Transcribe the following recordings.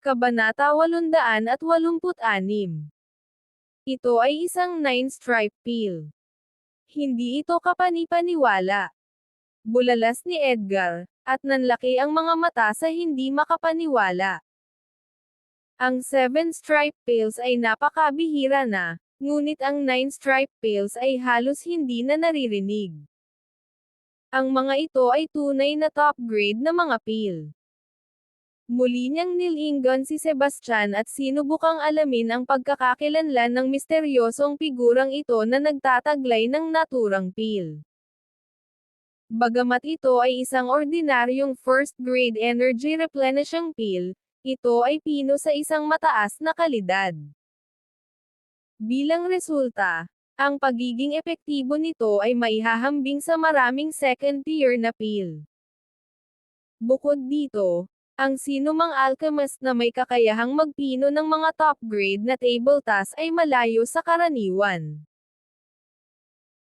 Kabanata 886 Ito ay isang nine-stripe pill. Hindi ito kapani-paniwala. Bulalas ni Edgar, at nanlaki ang mga mata sa hindi makapaniwala. Ang seven-stripe pills ay napakabihira na, ngunit ang nine-stripe pills ay halos hindi na naririnig. Ang mga ito ay tunay na top grade na mga pill. Muli niyang nilingon si Sebastian at sinubukang alamin ang pagkakakilanlan ng misteryosong figurang ito na nagtataglay ng naturang pill. Bagamat ito ay isang ordinaryong first-grade energy replenishing pill, ito ay pino sa isang mataas na kalidad. Bilang resulta, ang pagiging epektibo nito ay maihahambing sa maraming second-tier na pill. Bukod dito, ang sinumang alchemist na may kakayahang magpino ng mga top-grade na table task ay malayo sa karaniwan.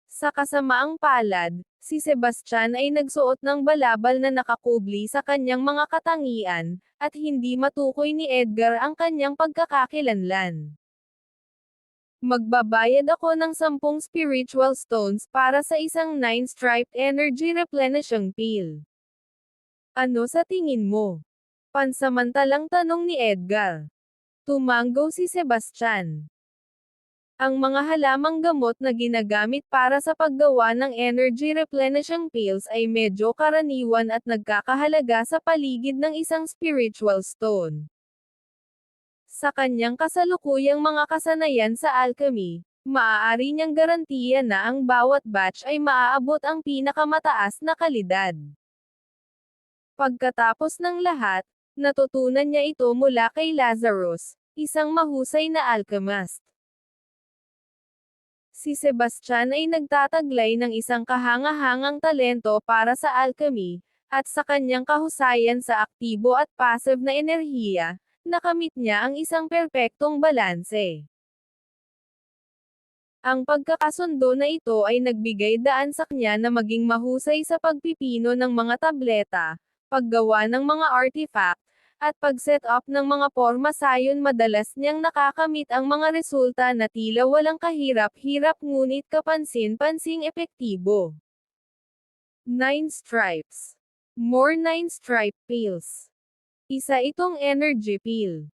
Sa kasamaang palad, si Sebastian ay nagsuot ng balabal na nakakubli sa kanyang mga katangian, at hindi matukoy ni Edgar ang kanyang pagkakakilanlan. Magbabayad ako ng sampung spiritual stones para sa isang nine-striped energy replenishing pill. Ano sa tingin mo? Pansamantalang tanong ni Edgar. Tumango si Sebastian. Ang mga halamang gamot na ginagamit para sa paggawa ng energy replenishing pills ay medyo karaniwan at nagkakahalaga sa paligid ng isang spiritual stone. Sa kanyang kasalukuyang mga kasanayan sa alchemy, maaari niyang garantiya na ang bawat batch ay maaabot ang pinakamataas na kalidad. Pagkatapos ng lahat, Natutunan niya ito mula kay Lazarus, isang mahusay na alchemist. Si Sebastian ay nagtataglay ng isang kahangahangang talento para sa alchemy, at sa kanyang kahusayan sa aktibo at passive na enerhiya, nakamit niya ang isang perpektong balanse. Ang pagkakasundo na ito ay nagbigay daan sa kanya na maging mahusay sa pagpipino ng mga tableta, paggawa ng mga artifact, at pag-set up ng mga forma sayon madalas niyang nakakamit ang mga resulta na tila walang kahirap-hirap ngunit kapansin-pansing epektibo. 9 stripes. More 9 stripe pills. Isa itong energy pill.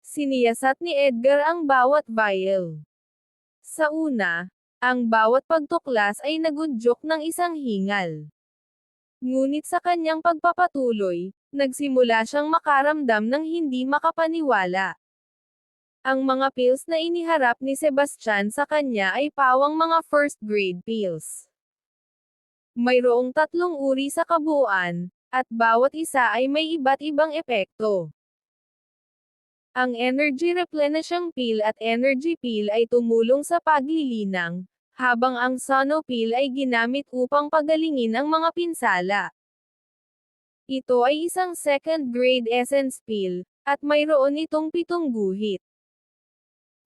Siniyasat ni Edgar ang bawat vial. Sa una, ang bawat pagtuklas ay nagudyok ng isang hingal. Ngunit sa kanyang pagpapatuloy, nagsimula siyang makaramdam ng hindi makapaniwala. Ang mga pills na iniharap ni Sebastian sa kanya ay pawang mga first-grade pills. Mayroong tatlong uri sa kabuuan, at bawat isa ay may iba't ibang epekto. Ang energy replenishing pill at energy pill ay tumulong sa paglilinang, habang ang Sonopil ay ginamit upang pagalingin ang mga pinsala. Ito ay isang second-grade essence pill, at mayroon itong pitong guhit.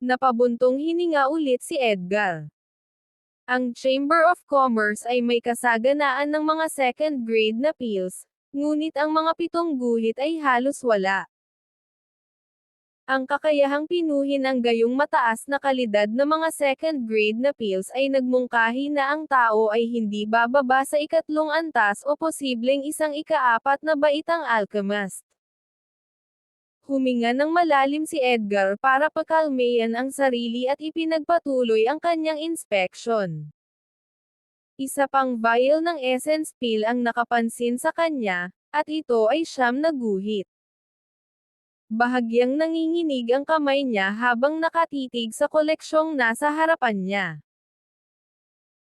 Napabuntong hininga ulit si Edgar. Ang Chamber of Commerce ay may kasaganaan ng mga second-grade na pills, ngunit ang mga pitong guhit ay halos wala. Ang kakayahang pinuhin ang gayong mataas na kalidad na mga second-grade na pills ay nagmungkahi na ang tao ay hindi bababa sa ikatlong antas o posibleng isang ikaapat na baitang alchemist. Huminga ng malalim si Edgar para pakalmayan ang sarili at ipinagpatuloy ang kanyang inspeksyon. Isa pang vial ng essence pill ang nakapansin sa kanya, at ito ay siyam na guhit. Bahagyang nanginginig ang kamay niya habang nakatitig sa koleksyong nasa harapan niya.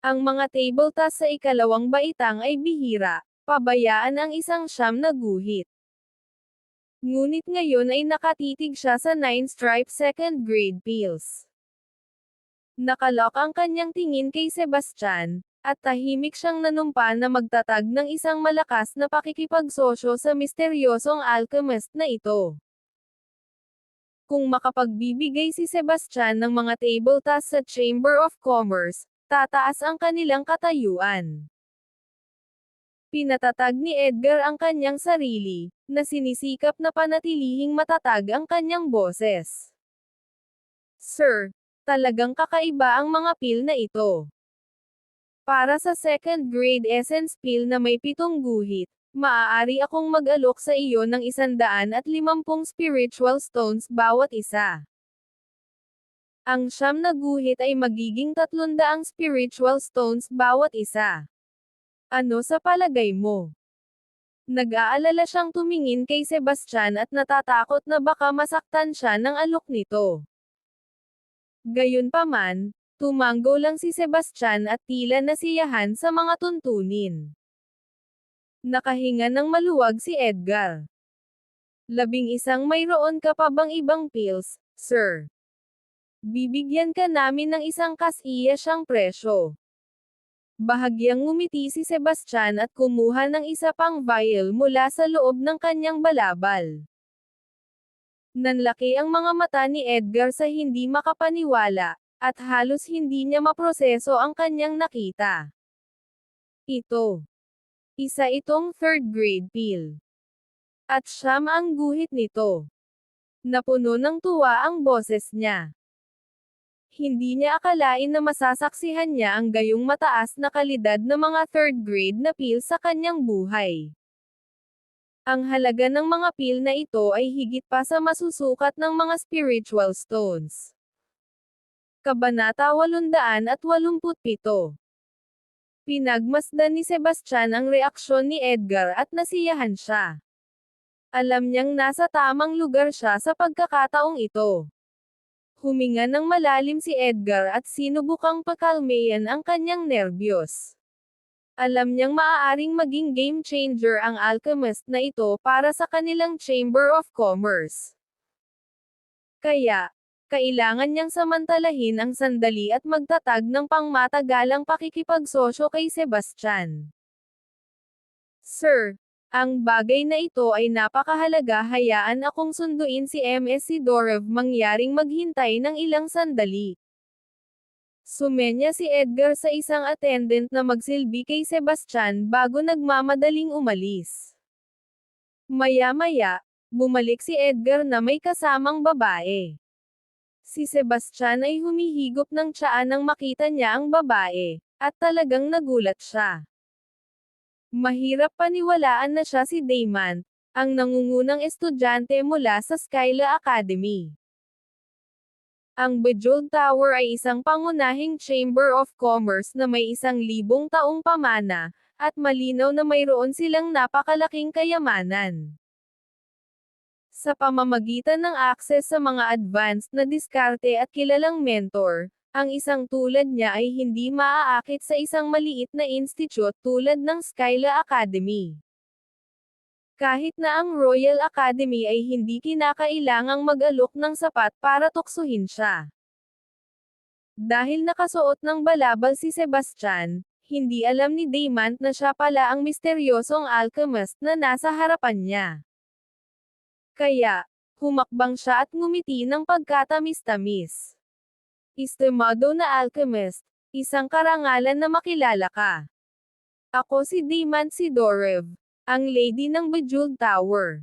Ang mga table task sa ikalawang baitang ay bihira, pabayaan ang isang siyam na guhit. Ngunit ngayon ay nakatitig siya sa 9-stripe second grade pills. Nakalok ang kanyang tingin kay Sebastian, at tahimik siyang nanumpa na magtatag ng isang malakas na pakikipagsosyo sa misteryosong alchemist na ito. Kung makapagbibigay si Sebastian ng mga table tasks sa Chamber of Commerce, tataas ang kanilang katayuan. Pinatatag ni Edgar ang kanyang sarili, na sinisikap na panatilihing matatag ang kanyang boses. Sir, talagang kakaiba ang mga pill na ito. Para sa second grade essence pill na may pitong guhit, maaari akong mag-alok sa iyo ng isandaan at limampung spiritual stones bawat isa. Ang siyam na guhit ay magiging tatlundaang spiritual stones bawat isa. Ano sa palagay mo? Nag-aalala siyang tumingin kay Sebastian at natatakot na baka masaktan siya ng alok nito. Gayunpaman, tumango lang si Sebastian at tila nasiyahan sa mga tuntunin. Nakahinga ng maluwag si Edgar. Labing isang mayroon ka pa bang ibang pills, sir? Bibigyan ka namin ng isang kasiya siyang presyo. Bahagyang ngumiti si Sebastian at kumuha ng isa pang vial mula sa loob ng kanyang balabal. Nanlaki ang mga mata ni Edgar sa hindi makapaniwala, at halos hindi niya maproseso ang kanyang nakita. Ito. Isa itong third grade pill. At siyam ang guhit nito. Napuno ng tuwa ang boses niya. Hindi niya akalain na masasaksihan niya ang gayong mataas na kalidad na mga third grade na pill sa kanyang buhay. Ang halaga ng mga pill na ito ay higit pa sa masusukat ng mga spiritual stones. Kabanata 887 Pinagmasdan ni Sebastian ang reaksyon ni Edgar at nasiyahan siya. Alam niyang nasa tamang lugar siya sa pagkakataong ito. Huminga ng malalim si Edgar at sinubukang pakalmayan ang kanyang nerbiyos. Alam niyang maaaring maging game changer ang alchemist na ito para sa kanilang Chamber of Commerce. Kaya, kailangan niyang samantalahin ang sandali at magtatag ng pangmatagalang pakikipagsosyo kay Sebastian. Sir, ang bagay na ito ay napakahalaga hayaan akong sunduin si MS Sidorov mangyaring maghintay ng ilang sandali. Sumenya si Edgar sa isang attendant na magsilbi kay Sebastian bago nagmamadaling umalis. Maya-maya, bumalik si Edgar na may kasamang babae. Si Sebastian ay humihigop ng tsaa nang makita niya ang babae, at talagang nagulat siya. Mahirap paniwalaan na siya si Damon, ang nangungunang estudyante mula sa Skyla Academy. Ang Bejeweled Tower ay isang pangunahing Chamber of Commerce na may isang libong taong pamana, at malinaw na mayroon silang napakalaking kayamanan. Sa pamamagitan ng akses sa mga advanced na diskarte at kilalang mentor, ang isang tulad niya ay hindi maaakit sa isang maliit na institute tulad ng Skyla Academy. Kahit na ang Royal Academy ay hindi kinakailangang mag-alok ng sapat para tuksuhin siya. Dahil nakasuot ng balabal si Sebastian, hindi alam ni Damon na siya pala ang misteryosong alchemist na nasa harapan niya. Kaya, humakbang siya at ngumiti ng pagkatamis-tamis. Estimado na alchemist, isang karangalan na makilala ka. Ako si Damon Sidorov, ang lady ng Bejeweled Tower.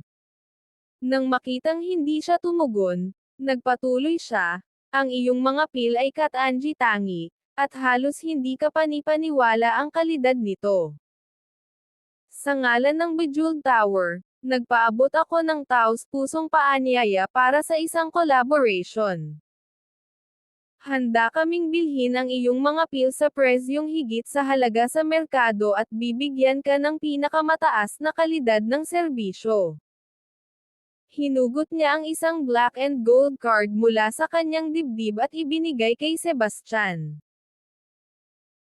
Nang makitang hindi siya tumugon, nagpatuloy siya, ang iyong mga pil ay katanji tangi, at halos hindi ka panipaniwala ang kalidad nito. Sa ngalan ng Bejeweled Tower, nagpaabot ako ng taos pusong paanyaya para sa isang collaboration. Handa kaming bilhin ang iyong mga pil sa presyong higit sa halaga sa merkado at bibigyan ka ng pinakamataas na kalidad ng serbisyo. Hinugot niya ang isang black and gold card mula sa kanyang dibdib at ibinigay kay Sebastian.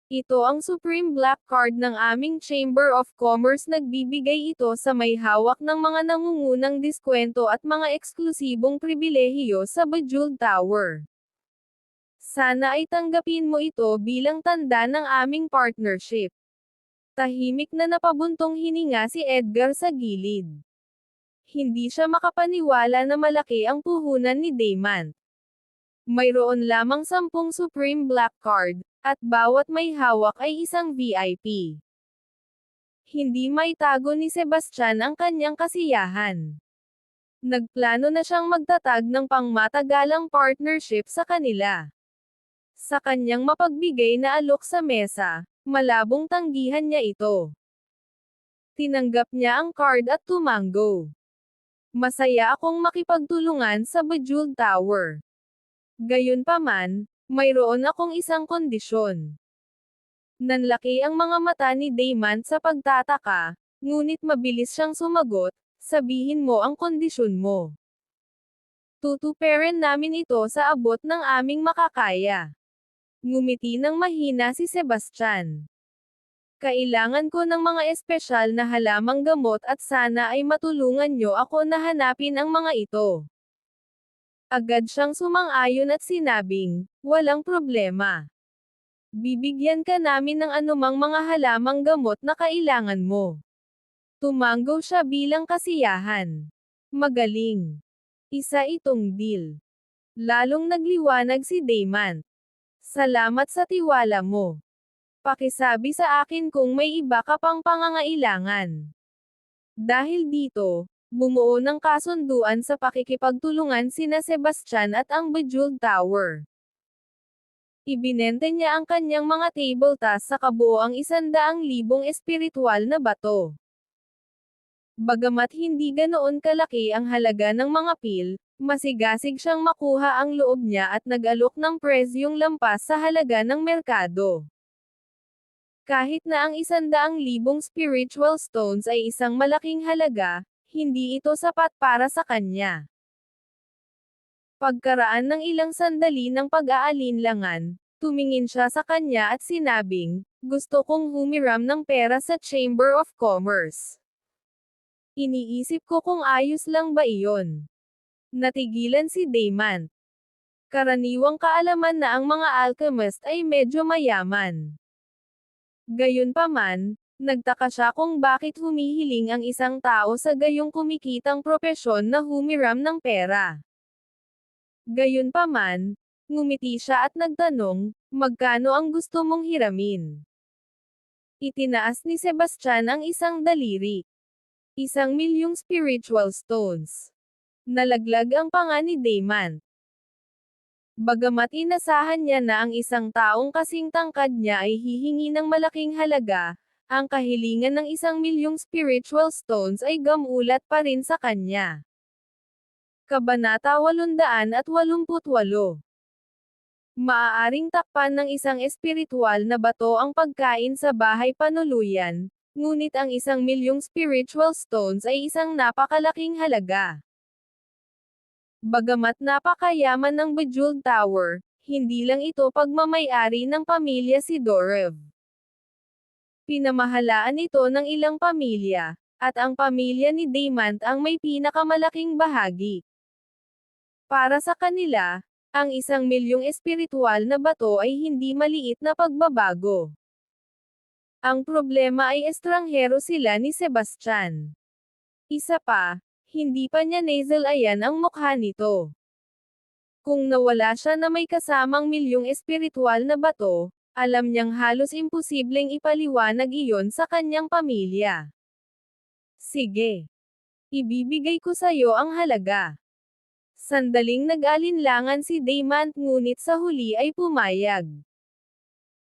Ito ang Supreme Black Card ng aming Chamber of Commerce nagbibigay ito sa may hawak ng mga nangungunang diskwento at mga eksklusibong pribilehiyo sa Bejeweled Tower. Sana ay tanggapin mo ito bilang tanda ng aming partnership. Tahimik na napabuntong hininga si Edgar sa gilid. Hindi siya makapaniwala na malaki ang puhunan ni Damon. Mayroon lamang sampung Supreme Black Card, at bawat may hawak ay isang VIP. hindi maitago ni Sebastian ang kanyang kasiyahan. Nagplano na siyang magtatag ng pangmatagalang partnership sa kanila. Sa kanyang mapagbigay na alok sa mesa, malabong tanggihan niya ito. Tinanggap niya ang card at tumango. Masaya akong makipagtulungan sa Bejeweled Tower. Gayunpaman, mayroon akong isang kondisyon. Nanlaki ang mga mata ni Damon sa pagtataka, ngunit mabilis siyang sumagot, sabihin mo ang kondisyon mo. Tutuperin namin ito sa abot ng aming makakaya. Ngumiti ng mahina si Sebastian. Kailangan ko ng mga espesyal na halamang gamot at sana ay matulungan nyo ako na hanapin ang mga ito. Agad siyang sumang-ayon at sinabing, walang problema. Bibigyan ka namin ng anumang mga halamang gamot na kailangan mo. Tumango siya bilang kasiyahan. Magaling. Isa itong deal. Lalong nagliwanag si Damon. Salamat sa tiwala mo. Pakisabi sa akin kung may iba ka pang pangangailangan. Dahil dito, bumuo ng kasunduan sa pakikipagtulungan sina Sebastian at ang Bejeweled Tower. Ibinente niya ang kanyang mga table tasks sa kabuoang isandaang libong espiritual na bato. Bagamat hindi ganoon kalaki ang halaga ng mga pil, masigasig siyang makuha ang loob niya at nag-alok ng presyong lampas sa halaga ng merkado. Kahit na ang isandaang libong spiritual stones ay isang malaking halaga, hindi ito sapat para sa kanya. Pagkaraan ng ilang sandali ng pag-aalinlangan, tumingin siya sa kanya at sinabing, gusto kong humiram ng pera sa Chamber of Commerce. Iniisip ko kung ayos lang ba iyon. Natigilan si Damon. Karaniwang kaalaman na ang mga alchemist ay medyo mayaman. Gayunpaman, nagtaka siya kung bakit humihiling ang isang tao sa gayong kumikitang propesyon na humiram ng pera. Gayunpaman, ngumiti siya at nagtanong, magkano ang gusto mong hiramin? Itinaas ni Sebastian ang isang daliri. Isang milyong spiritual stones. Nalaglag ang panga ni Damon. Bagamat inasahan niya na ang isang taong kasing tangkad niya ay hihingi ng malaking halaga, ang kahilingan ng isang milyong spiritual stones ay gamulat pa rin sa kanya. Kabanata 888 Maaaring takpan ng isang espiritual na bato ang pagkain sa bahay panuluyan, ngunit ang isang milyong spiritual stones ay isang napakalaking halaga. Bagamat napakayaman ng Bejeweled Tower, hindi lang ito pagmamayari ng pamilya si Dorev. Pinamahalaan ito ng ilang pamilya, at ang pamilya ni Damant ang may pinakamalaking bahagi. Para sa kanila, ang isang milyong espiritual na bato ay hindi maliit na pagbabago. Ang problema ay estranghero sila ni Sebastian. Isa pa, hindi pa niya nasal ayan ang mukha nito. Kung nawala siya na may kasamang milyong espiritual na bato, alam niyang halos imposibleng ipaliwanag iyon sa kanyang pamilya. Sige. Ibibigay ko sa iyo ang halaga. Sandaling nag-alinlangan si Damant ngunit sa huli ay pumayag.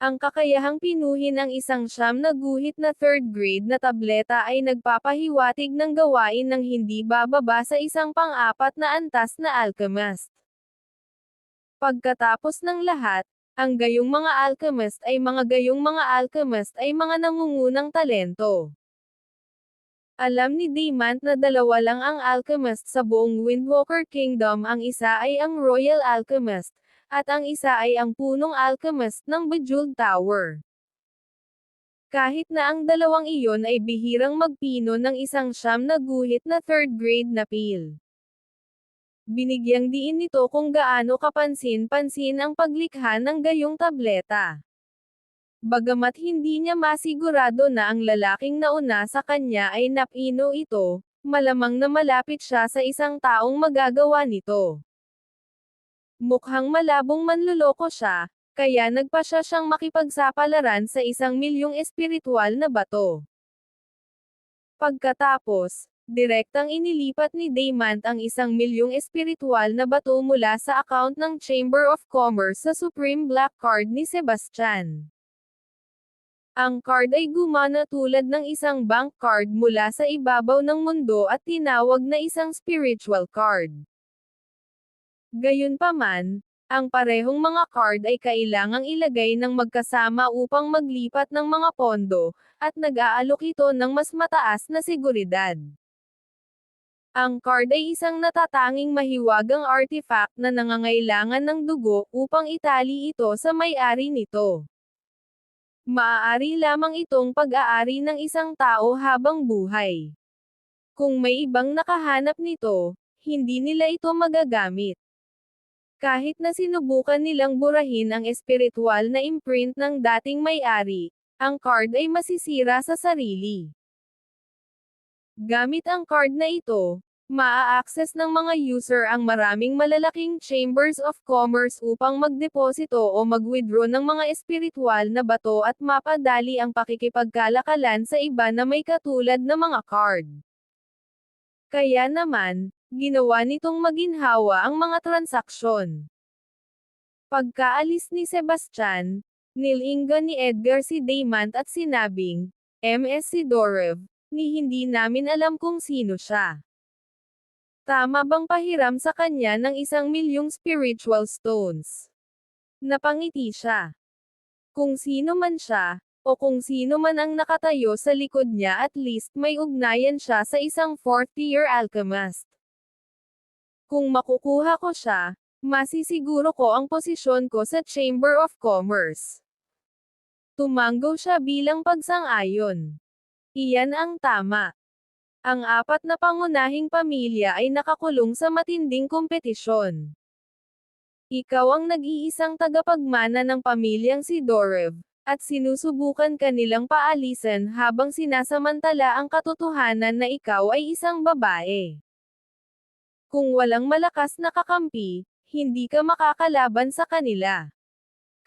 Ang kakayahang pinuhin ang isang siyam na guhit na third grade na tableta ay nagpapahiwatig ng gawain ng hindi bababa sa isang pang-apat na antas na alchemist. Pagkatapos ng lahat, ang gayong mga alchemist ay mga gayong mga alchemist ay mga nangungunang talento. Alam ni Damant na dalawa lang ang alchemist sa buong Windwalker Kingdom ang isa ay ang Royal Alchemist, at ang isa ay ang punong alchemist ng Bejeweled Tower. Kahit na ang dalawang iyon ay bihirang magpino ng isang siyam na guhit na third grade na pil. Binigyang diin nito kung gaano kapansin-pansin ang paglikha ng gayong tableta. Bagamat hindi niya masigurado na ang lalaking nauna sa kanya ay napino ito, malamang na malapit siya sa isang taong magagawa nito. Mukhang malabong manluloko siya, kaya nagpa siya siyang makipagsapalaran sa isang milyong espiritual na bato. Pagkatapos, direktang inilipat ni Daymant ang isang milyong espiritual na bato mula sa account ng Chamber of Commerce sa Supreme Black Card ni Sebastian. Ang card ay gumana tulad ng isang bank card mula sa ibabaw ng mundo at tinawag na isang spiritual card. Gayunpaman, ang parehong mga card ay kailangang ilagay ng magkasama upang maglipat ng mga pondo, at nag-aalok ito ng mas mataas na seguridad. Ang card ay isang natatanging mahiwagang artifact na nangangailangan ng dugo upang itali ito sa may-ari nito. Maaari lamang itong pag-aari ng isang tao habang buhay. Kung may ibang nakahanap nito, hindi nila ito magagamit. Kahit na sinubukan nilang burahin ang espiritual na imprint ng dating may-ari, ang card ay masisira sa sarili. Gamit ang card na ito, maa-access ng mga user ang maraming malalaking chambers of commerce upang magdeposito o mag-withdraw ng mga espiritual na bato at mapadali ang pakikipagkalakalan sa iba na may katulad na mga card. Kaya naman, ginawa nitong maginhawa ang mga transaksyon. Pagkaalis ni Sebastian, nilinga ni Edgar si Daymant at sinabing, MS Sidorev, ni hindi namin alam kung sino siya. Tama bang pahiram sa kanya ng isang milyong spiritual stones? Napangiti siya. Kung sino man siya, o kung sino man ang nakatayo sa likod niya at least may ugnayan siya sa isang fourth-tier alchemist. Kung makukuha ko siya, masisiguro ko ang posisyon ko sa Chamber of Commerce. Tumanggo siya bilang pagsang-ayon. Iyan ang tama. Ang apat na pangunahing pamilya ay nakakulong sa matinding kompetisyon. Ikaw ang nag-iisang tagapagmana ng pamilyang si Dorev, at sinusubukan kanilang paalisan habang sinasamantala ang katotohanan na ikaw ay isang babae. Kung walang malakas na kakampi, hindi ka makakalaban sa kanila.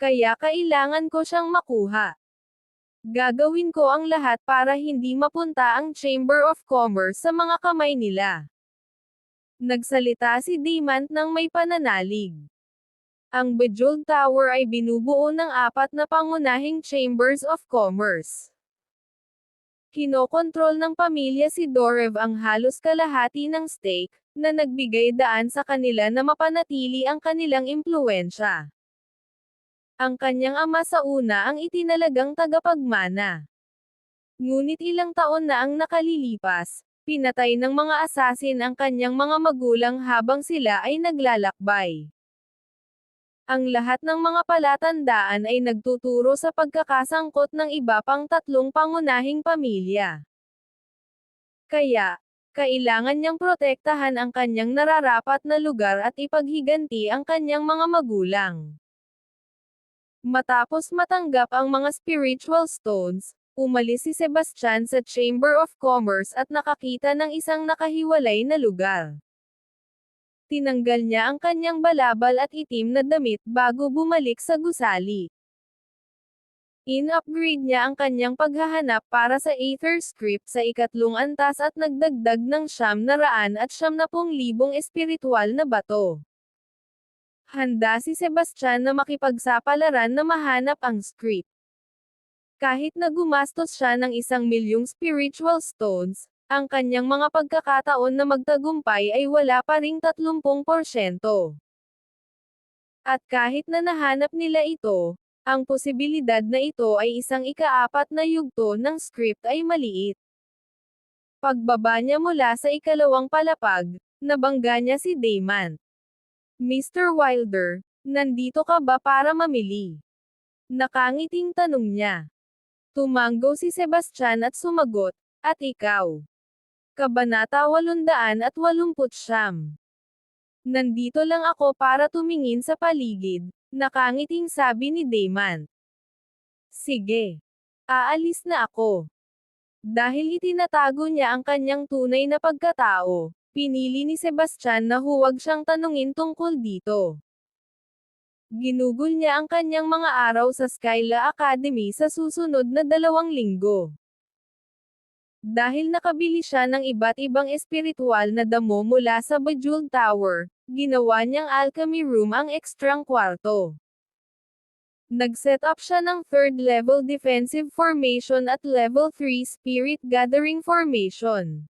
Kaya kailangan ko siyang makuha. Gagawin ko ang lahat para hindi mapunta ang Chamber of Commerce sa mga kamay nila. Nagsalita si Damant ng may pananalig. Ang Bejeweled Tower ay binubuo ng apat na pangunahing Chambers of Commerce. Kinokontrol ng pamilya si Dorev ang halos kalahati ng stake, na nagbigay daan sa kanila na mapanatili ang kanilang impluensya. Ang kanyang ama sa una ang itinalagang tagapagmana. Ngunit ilang taon na ang nakalilipas, pinatay ng mga asasin ang kanyang mga magulang habang sila ay naglalakbay. Ang lahat ng mga palatandaan ay nagtuturo sa pagkakasangkot ng iba pang tatlong pangunahing pamilya. Kaya, kailangan niyang protektahan ang kanyang nararapat na lugar at ipaghiganti ang kanyang mga magulang. Matapos matanggap ang mga spiritual stones, umalis si Sebastian sa Chamber of Commerce at nakakita ng isang nakahiwalay na lugar. Tinanggal niya ang kanyang balabal at itim na damit bago bumalik sa gusali. In-upgrade niya ang kanyang paghahanap para sa Aether Script sa ikatlong antas at nagdagdag ng siyam na raan at siyam na libong espiritual na bato. Handa si Sebastian na makipagsapalaran na mahanap ang script. Kahit na gumastos siya ng isang milyong spiritual stones, ang kanyang mga pagkakataon na magtagumpay ay wala pa ring 30%. At kahit na nahanap nila ito, ang posibilidad na ito ay isang ikaapat na yugto ng script ay maliit. Pagbaba niya mula sa ikalawang palapag, nabangga niya si Damon. Mr. Wilder, nandito ka ba para mamili? Nakangiting tanong niya. Tumanggo si Sebastian at sumagot, at ikaw. Kabanata 889. Nandito lang ako para tumingin sa paligid, nakangiting sabi ni Damon. Sige. Aalis na ako. Dahil itinatago niya ang kanyang tunay na pagkatao, Pinili ni Sebastian na huwag siyang tanungin tungkol dito. Ginugol niya ang kanyang mga araw sa Skyla Academy sa susunod na dalawang linggo. Dahil nakabili siya ng iba't ibang espiritual na damo mula sa Bejeweled Tower, ginawa niyang alchemy room ang ekstrang kwarto. Nag-set up siya ng third level defensive formation at level 3 spirit gathering formation.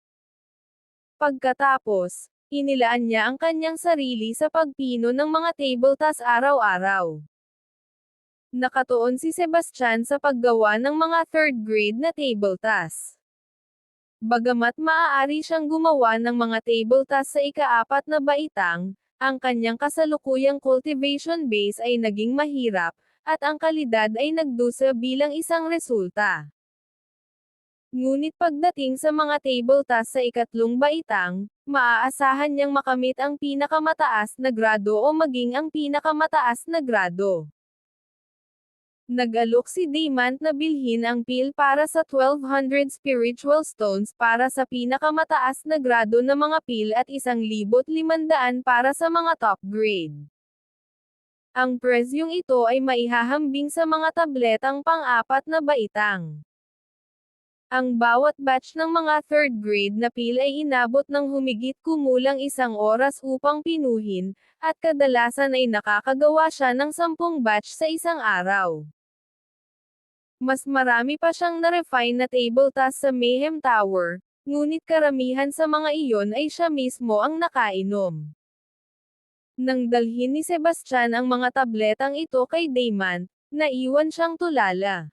Pagkatapos, inilaan niya ang kanyang sarili sa pagpino ng mga table tas araw-araw. Nakatuon si Sebastian sa paggawa ng mga third grade na table task. Bagamat maaari siyang gumawa ng mga table task sa ikaapat na baitang, ang kanyang kasalukuyang cultivation base ay naging mahirap, at ang kalidad ay nagdusa bilang isang resulta. Ngunit pagdating sa mga table task sa ikatlong baitang, maaasahan niyang makamit ang pinakamataas na grado o maging ang pinakamataas na grado. Nag-alok si Damant na bilhin ang pil para sa 1200 spiritual stones para sa pinakamataas na grado na mga pil at 1,500 para sa mga top grade. Ang presyong ito ay maihahambing sa mga tabletang pang-apat na baitang. Ang bawat batch ng mga third grade na pil ay inabot ng humigit kumulang isang oras upang pinuhin, at kadalasan ay nakakagawa siya ng sampung batch sa isang araw. Mas marami pa siyang na-refine na table task sa Mayhem Tower, ngunit karamihan sa mga iyon ay siya mismo ang nakainom. Nang dalhin ni Sebastian ang mga tabletang ito kay Damon, naiwan siyang tulala.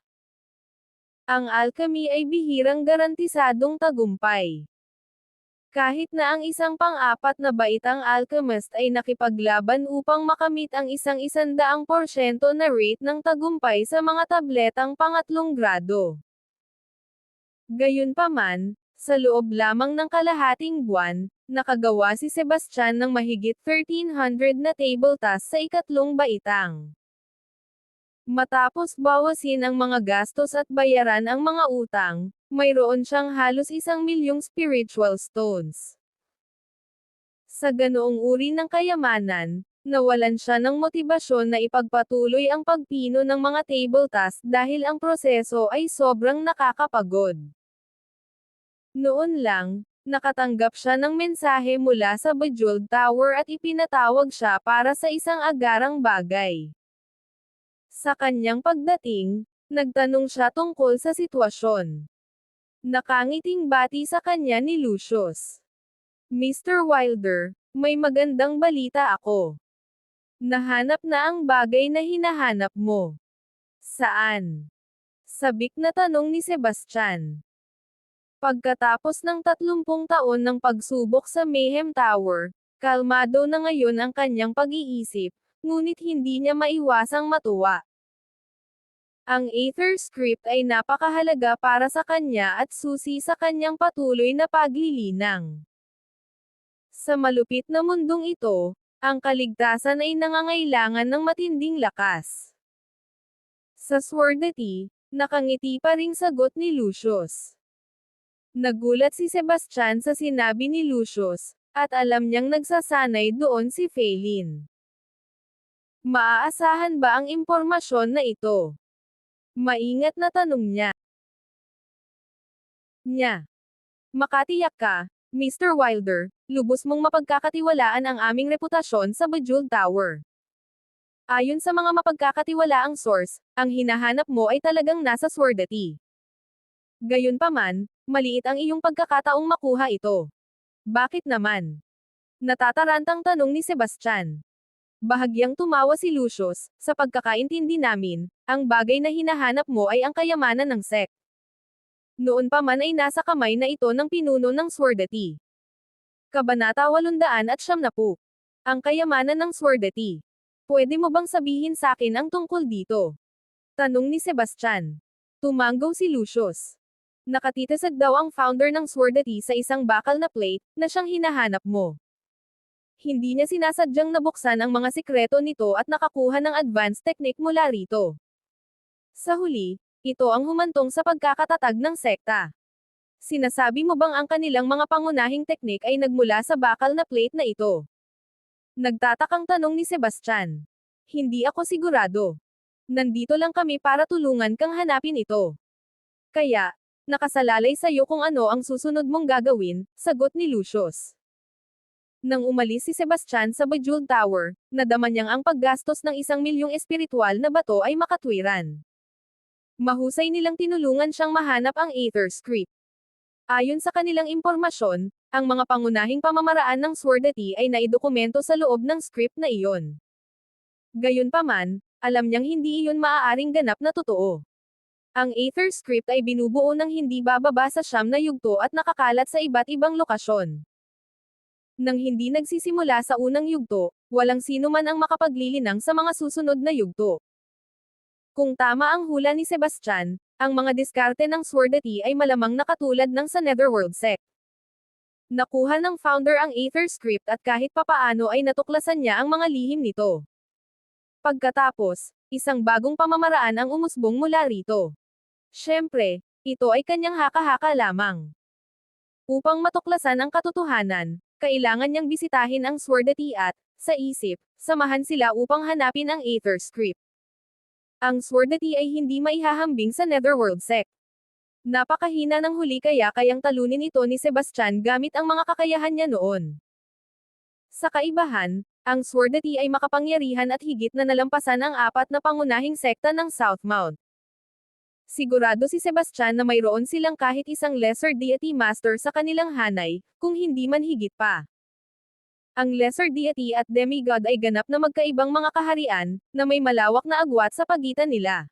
Ang alchemy ay bihirang garantisadong tagumpay. Kahit na ang isang pang-apat na baitang alchemist ay nakipaglaban upang makamit ang isang isandaang porsyento na rate ng tagumpay sa mga tabletang pangatlong grado. Gayunpaman, sa loob lamang ng kalahating buwan, nakagawa si Sebastian ng mahigit 1300 na table task sa ikatlong baitang. Matapos bawasin ang mga gastos at bayaran ang mga utang, mayroon siyang halos isang milyong spiritual stones. Sa ganoong uri ng kayamanan, nawalan siya ng motibasyon na ipagpatuloy ang pagpino ng mga table task dahil ang proseso ay sobrang nakakapagod. Noon lang, nakatanggap siya ng mensahe mula sa Bejeweled Tower at ipinatawag siya para sa isang agarang bagay. Sa kanyang pagdating, nagtanong siya tungkol sa sitwasyon. Nakangiting bati sa kanya ni Lucius. Mr. Wilder, may magandang balita ako. Nahanap na ang bagay na hinahanap mo. Saan? Sabik na tanong ni Sebastian. Pagkatapos ng 30 taon ng pagsubok sa Mayhem Tower, kalmado na ngayon ang kanyang pag-iisip, ngunit hindi niya maiwasang matuwa. Ang Aether script ay napakahalaga para sa kanya at susi sa kanyang patuloy na paglilinang. Sa malupit na mundong ito, ang kaligtasan ay nangangailangan ng matinding lakas. Sa Swordati, nakangiti pa ring sagot ni Lucius. Nagulat si Sebastian sa sinabi ni Lucius, at alam niyang nagsasanay doon si Phelan. Maaasahan ba ang impormasyon na ito? Maingat na tanong niya. Nya. Makatiyak ka, Mr. Wilder, lubos mong mapagkakatiwalaan ang aming reputasyon sa Bejeweled Tower. Ayon sa mga mapagkakatiwalaang source, ang hinahanap mo ay talagang nasa Swordati. Gayunpaman, maliit ang iyong pagkakataong makuha ito. Bakit naman? Natatarantang tanong ni Sebastian. Bahagyang tumawa si Lucius, sa pagkakaintindi namin, ang bagay na hinahanap mo ay ang kayamanan ng sect. Noon pa man ay nasa kamay na ito ng pinuno ng Swordati. Kabanata 800 at siyam na po. Ang kayamanan ng Swordati. Pwede mo bang sabihin sa akin ang tungkol dito? Tanong ni Sebastian. Tumanggaw si Lucius. Nakatitasag daw ang founder ng Swordati sa isang bakal na plate, na siyang hinahanap mo hindi niya sinasadyang nabuksan ang mga sikreto nito at nakakuha ng advanced technique mula rito. Sa huli, ito ang humantong sa pagkakatatag ng sekta. Sinasabi mo bang ang kanilang mga pangunahing teknik ay nagmula sa bakal na plate na ito? Nagtatakang tanong ni Sebastian. Hindi ako sigurado. Nandito lang kami para tulungan kang hanapin ito. Kaya, nakasalalay sa'yo kung ano ang susunod mong gagawin, sagot ni Lucius. Nang umalis si Sebastian sa Bejeweled Tower, nadama niyang ang paggastos ng isang milyong espiritual na bato ay makatwiran. Mahusay nilang tinulungan siyang mahanap ang Aether Script. Ayon sa kanilang impormasyon, ang mga pangunahing pamamaraan ng Swordati ay naidokumento sa loob ng script na iyon. Gayunpaman, alam niyang hindi iyon maaaring ganap na totoo. Ang Aether Script ay binubuo ng hindi bababa sa siyam na yugto at nakakalat sa iba't ibang lokasyon. Nang hindi nagsisimula sa unang yugto, walang sino man ang makapaglilinang sa mga susunod na yugto. Kung tama ang hula ni Sebastian, ang mga diskarte ng Swordati ay malamang nakatulad ng sa Netherworld sect. Nakuha ng founder ang Aether Script at kahit papaano ay natuklasan niya ang mga lihim nito. Pagkatapos, isang bagong pamamaraan ang umusbong mula rito. Siyempre, ito ay kanyang haka-haka lamang. Upang matuklasan ang katotohanan, kailangan niyang bisitahin ang Swordati at, sa isip, samahan sila upang hanapin ang Aether Script. Ang Swordati ay hindi maihahambing sa Netherworld sect. Napakahina ng huli kaya kayang talunin ito ni Sebastian gamit ang mga kakayahan niya noon. Sa kaibahan, ang Swordati ay makapangyarihan at higit na nalampasan ang apat na pangunahing sekta ng Southmount. Sigurado si Sebastian na mayroon silang kahit isang lesser deity master sa kanilang hanay, kung hindi man higit pa. Ang lesser deity at demigod ay ganap na magkaibang mga kaharian, na may malawak na agwat sa pagitan nila.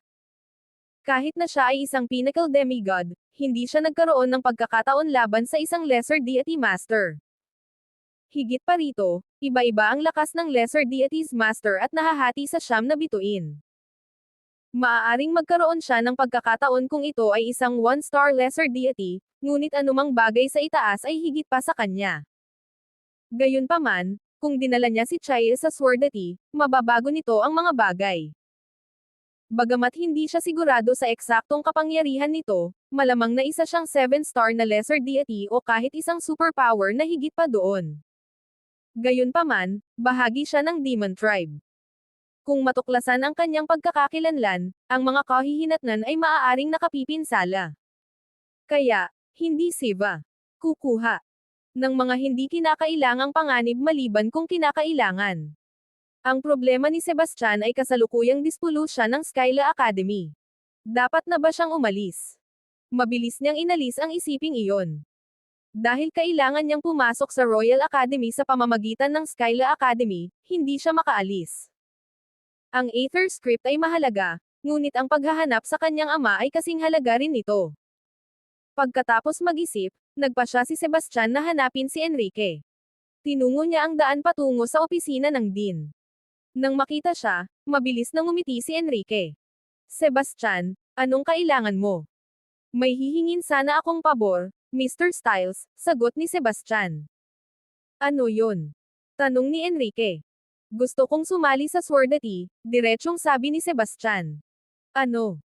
Kahit na siya ay isang pinnacle demigod, hindi siya nagkaroon ng pagkakataon laban sa isang lesser deity master. Higit pa rito, iba-iba ang lakas ng lesser deities master at nahahati sa siyam na bituin. Maaaring magkaroon siya ng pagkakataon kung ito ay isang one-star lesser deity, ngunit anumang bagay sa itaas ay higit pa sa kanya. Gayunpaman, kung dinala niya si Chai sa Swordati, mababago nito ang mga bagay. Bagamat hindi siya sigurado sa eksaktong kapangyarihan nito, malamang na isa siyang 7-star na lesser deity o kahit isang superpower na higit pa doon. Gayunpaman, bahagi siya ng Demon Tribe. Kung matuklasan ang kanyang pagkakakilanlan, ang mga kahihinatnan ay maaaring nakapipinsala. Kaya, hindi Siva. Kukuha. Ng mga hindi kinakailangang panganib maliban kung kinakailangan. Ang problema ni Sebastian ay kasalukuyang dispulo ng Skyla Academy. Dapat na ba siyang umalis? Mabilis niyang inalis ang isiping iyon. Dahil kailangan niyang pumasok sa Royal Academy sa pamamagitan ng Skyla Academy, hindi siya makaalis. Ang Aether script ay mahalaga, ngunit ang paghahanap sa kanyang ama ay kasing halaga rin ito. Pagkatapos mag-isip, nagpa siya si Sebastian na hanapin si Enrique. Tinungo niya ang daan patungo sa opisina ng Dean. Nang makita siya, mabilis na ngumiti si Enrique. Sebastian, anong kailangan mo? May hihingin sana akong pabor, Mr. Styles, sagot ni Sebastian. Ano yun? Tanong ni Enrique. Gusto kong sumali sa Swordati, diretsyong sabi ni Sebastian. Ano?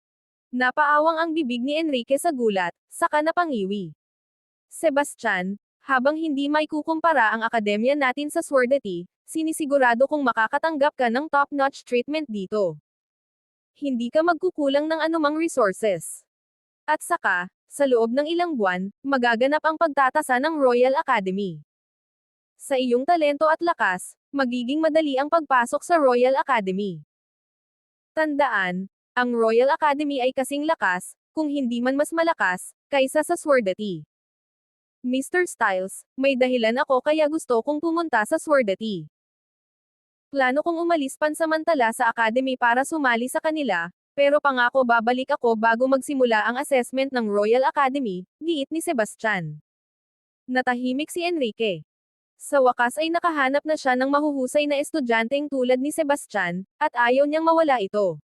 Napaawang ang bibig ni Enrique sa gulat, saka napangiwi. Sebastian, habang hindi may kukumpara ang akademya natin sa Swordati, sinisigurado kong makakatanggap ka ng top-notch treatment dito. Hindi ka magkukulang ng anumang resources. At saka, sa loob ng ilang buwan, magaganap ang pagtatasa ng Royal Academy. Sa iyong talento at lakas, magiging madali ang pagpasok sa Royal Academy. Tandaan, ang Royal Academy ay kasing lakas, kung hindi man mas malakas, kaysa sa Swordati. Mr. Styles, may dahilan ako kaya gusto kong pumunta sa Swordati. Plano kong umalis pansamantala sa Academy para sumali sa kanila, pero pangako babalik ako bago magsimula ang assessment ng Royal Academy, giit ni Sebastian. Natahimik si Enrique. Sa wakas ay nakahanap na siya ng mahuhusay na estudyanteng tulad ni Sebastian, at ayaw niyang mawala ito.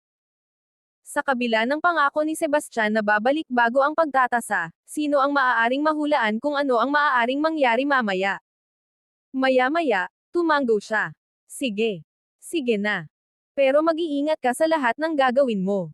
Sa kabila ng pangako ni Sebastian na babalik bago ang pagtatasa, sino ang maaaring mahulaan kung ano ang maaaring mangyari mamaya? Maya-maya, tumango siya. Sige. Sige na. Pero mag-iingat ka sa lahat ng gagawin mo.